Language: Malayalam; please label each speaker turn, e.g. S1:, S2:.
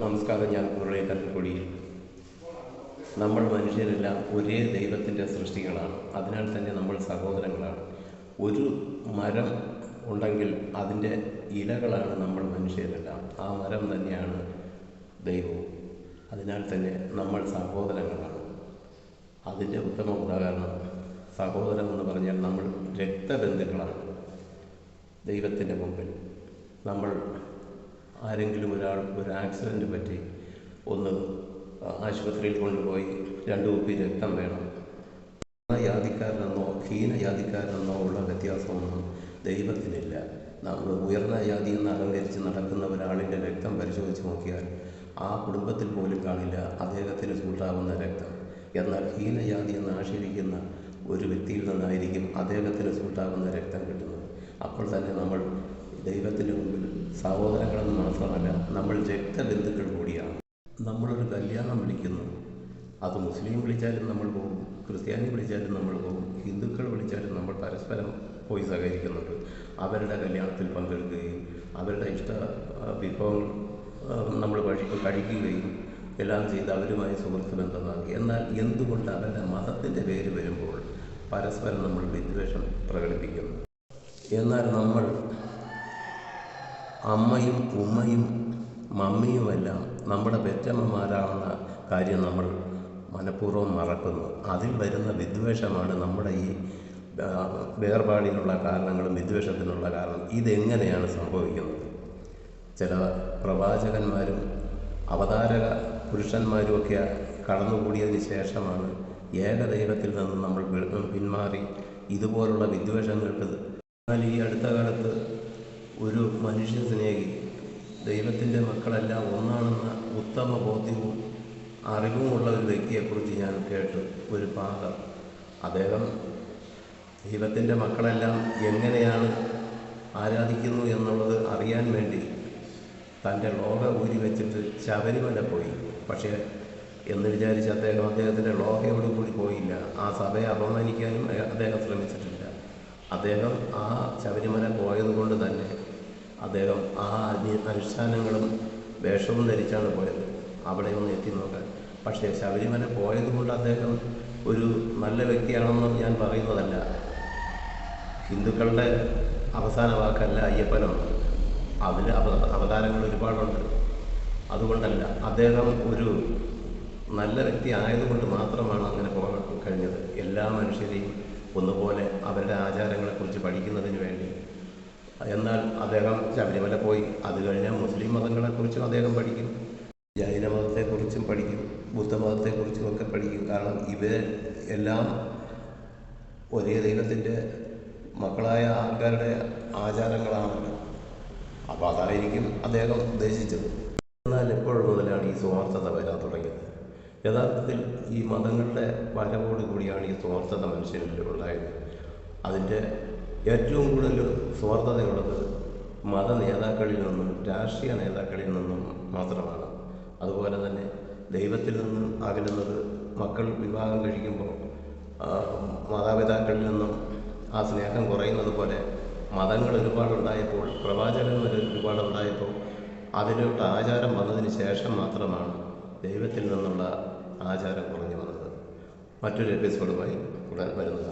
S1: നമസ്കാരം ഞാൻ മുരളീധരൻ കൊടിയിൽ. നമ്മൾ മനുഷ്യരെല്ലാം ഒരേ ദൈവത്തിന്റെ സൃഷ്ടികളാണ്. അതിനാൽ തന്നെ നമ്മൾ സഹോദരങ്ങളാണ്. ഒരു മരം ഉണ്ടെങ്കിൽ അതിന്റെ ഇലകളാണ് നമ്മൾ മനുഷ്യരെല്ലാം. ആ മരം തന്നെയാണ് ദൈവവും. അതിനാൽ തന്നെ നമ്മൾ സഹോദരങ്ങളാണ്. അതിന്റെ ഉത്തമ ഉദാഹരണം സഹോദരം എന്ന് പറഞ്ഞാൽ നമ്മൾ രക്തബന്ധുക്കളാണ് ദൈവത്തിന്റെ മുമ്പിൽ. നമ്മൾ ആരെങ്കിലും ഒരാൾ ഒരു ആക്സിഡന്റ് പറ്റി ഒന്ന് ആശുപത്രിയിൽ കൊണ്ടുപോയി രണ്ട് കുപ്പി രക്തം വേണം. ജാതിക്കാരനെന്നോ ഹീന ജാതിക്കാരനെന്നോ ഉള്ള വ്യത്യാസമൊന്നും ദൈവത്തിനില്ല. നമ്മൾ ഉയർന്ന ജാതി എന്ന് അലങ്കരിച്ച് നടക്കുന്ന ഒരാളിന്റെ രക്തം പരിശോധിച്ച് നോക്കിയാൽ ആ കുടുംബത്തിൽ പോലും കാണില്ല അദ്ദേഹത്തിന് സൂട്ടാവുന്ന രക്തം. എന്നാൽ ഹീനജാതി എന്ന് ആക്ഷേപിക്കുന്ന ഒരു വ്യക്തിയിൽ നിന്നായിരിക്കും അദ്ദേഹത്തിന് സൂട്ടാവുന്ന രക്തം കിട്ടുന്നത്. അപ്പോൾ തന്നെ നമ്മൾ ദൈവത്തിന്റെ മുമ്പിൽ സഹോദരങ്ങളെന്ന് മാത്രമല്ല നമ്മൾ രക്തബന്ധുക്കൾ കൂടിയാണ്. നമ്മളൊരു കല്യാണം വിളിക്കുന്നു. അത് മുസ്ലിം വിളിച്ചാലും നമ്മൾ പോകും ക്രിസ്ത്യാനി വിളിച്ചാലും നമ്മൾ പോകും ഹിന്ദുക്കൾ വിളിച്ചാലും നമ്മൾ പരസ്പരം പോയി സഹകരിക്കുന്നുണ്ട്. അവരുടെ കല്യാണത്തിൽ പങ്കെടുക്കുകയും അവരുടെ ഇഷ്ട വിഭവങ്ങൾ നമ്മൾ വഴി കഴിക്കുകയും എല്ലാം ചെയ്ത് അവരുമായി സുഹൃത്ത് ബന്ധമാക്കി. എന്നാൽ എന്തുകൊണ്ട് അവരുടെ മതത്തിന്റെ പേര് വരുമ്പോൾ പരസ്പരം നമ്മൾ വിദ്വേഷം പ്രകടിപ്പിക്കുന്നു? എന്നാൽ നമ്മൾ അമ്മയും ഉമ്മയും മമ്മിയുമെല്ലാം നമ്മുടെ പെറ്റമ്മമാരാണെന്ന കാര്യം നമ്മൾ മനഃപൂർവം മറക്കുന്നു. അതിൽ വരുന്ന വിദ്വേഷമാണ് നമ്മുടെ ഈ വേർപാടിനുള്ള കാരണങ്ങളും വിദ്വേഷത്തിനുള്ള കാരണം. ഇതെങ്ങനെയാണ് സംഭവിക്കുന്നത്? ചില പ്രവാചകന്മാരും അവതാരക പുരുഷന്മാരുമൊക്കെ കടന്നുകൂടിയതിന് ശേഷമാണ് ഏകദൈവത്തിൽ നിന്ന് നമ്മൾ പിന്മാറി ഇതുപോലുള്ള വിദ്വേഷങ്ങൾക്ക്. എന്നാൽ ഈ അടുത്ത കാലത്ത് ഒരു മനുഷ്യ സ്നേഹി. ദൈവത്തിന്റെ മക്കളെല്ലാം ഒന്നാണെന്ന ഉത്തമ ബോധ്യവും അറിവുമുള്ള ഒരു വ്യക്തിയെക്കുറിച്ച് ഞാൻ കേട്ടു ഒരു പാക അദ്ദേഹം ദൈവത്തിന്റെ മക്കളെല്ലാം എങ്ങനെയാണ് ആരാധിക്കുന്നു എന്നുള്ളത് അറിയാൻ വേണ്ടി തന്റെ ലോക ഊരി വെച്ചിട്ട് ശബരിമല പോയി. പക്ഷേ എന്ന് വിചാരിച്ച് അദ്ദേഹം അദ്ദേഹത്തിന്റെ ലോകയോട് കൂടി പോയില്ല. ആ സഭയെ അപമാനിക്കാനും അദ്ദേഹം ശ്രമിച്ചിട്ടില്ല. അദ്ദേഹം ആ ശബരിമല പോയതുകൊണ്ട് തന്നെ അദ്ദേഹം ആ അനി- അനുഷ്ഠാനങ്ങളും വേഷവും ധരിച്ചാണ് പോയത്. അവിടെ ഒന്ന് എത്തി നോക്കാൻ. പക്ഷേ ശബരിമല പോയതുകൊണ്ട് അദ്ദേഹം ഒരു നല്ല വ്യക്തിയാണെന്ന് ഞാൻ പറയുന്നതല്ല. ഹിന്ദുക്കളുടെ അവസാന വാക്കല്ല അയ്യപ്പനാണ് അതിൽ അവ അവതാരങ്ങൾ ഒരുപാടുണ്ട്. അതുകൊണ്ടല്ല അദ്ദേഹം ഒരു നല്ല വ്യക്തി ആയതുകൊണ്ട് മാത്രമാണ് അങ്ങനെ പോകാൻ കഴിഞ്ഞത്. എല്ലാ മനുഷ്യരെയും ഒന്നുപോലെ അവരുടെ ആചാരങ്ങളെക്കുറിച്ച് പഠിക്കുന്നതിന് വേണ്ടി. എന്നാൽ അദ്ദേഹം ശബരിമല പോയി. അത് കഴിഞ്ഞാൽ മുസ്ലിം മതങ്ങളെക്കുറിച്ചും അദ്ദേഹം പഠിക്കും. ജൈന മതത്തെക്കുറിച്ചും പഠിക്കും. ബുദ്ധമതത്തെക്കുറിച്ചും ഒക്കെ പഠിക്കും. കാരണം ഇവ എല്ലാം ഒരേ ദൈവത്തിന്റെ മക്കളായ ആൾക്കാരുടെ ആചാരങ്ങളാണല്ലോ. അപ്പോൾ അതായിരിക്കും അദ്ദേഹം ഉദ്ദേശിച്ചത്. എന്നാൽ എപ്പോൾ മുതലാണ് ഈ സ്വാർത്ഥത വരാൻ തുടങ്ങിയത്. യഥാർത്ഥത്തിൽ ഈ മതങ്ങളുടെ വരവോട് കൂടിയാണ് ഈ സ്വാർത്ഥത മനുഷ്യരിൽ ഉണ്ടായത്. അതിന്റെ ഏറ്റവും കൂടുതൽ സ്വാർത്ഥതയുള്ളത് മത നേതാക്കളിൽ നിന്നും രാഷ്ട്രീയ നേതാക്കളിൽ നിന്നും മാത്രമാണ്. അതുപോലെ തന്നെ ദൈവത്തിൽ നിന്നും അകലുന്നത് മക്കൾ വിവാഹം കഴിക്കുമ്പോൾ മാതാപിതാക്കളിൽ നിന്നും ആ സ്നേഹം കുറയുന്നത് പോലെ മതങ്ങൾ ഒരുപാടുണ്ടായപ്പോൾ പ്രവാചകന്മാർ ഒരുപാടുണ്ടായപ്പോൾ അതിലോട്ട് ആചാരം വന്നതിന് ശേഷം മാത്രമാണ് ദൈവത്തിൽ നിന്നുള്ള ആചാരം കുറഞ്ഞു വന്നത്. മറ്റൊരു എപ്പിസോഡുമായി ഉടൻ വരുന്നത്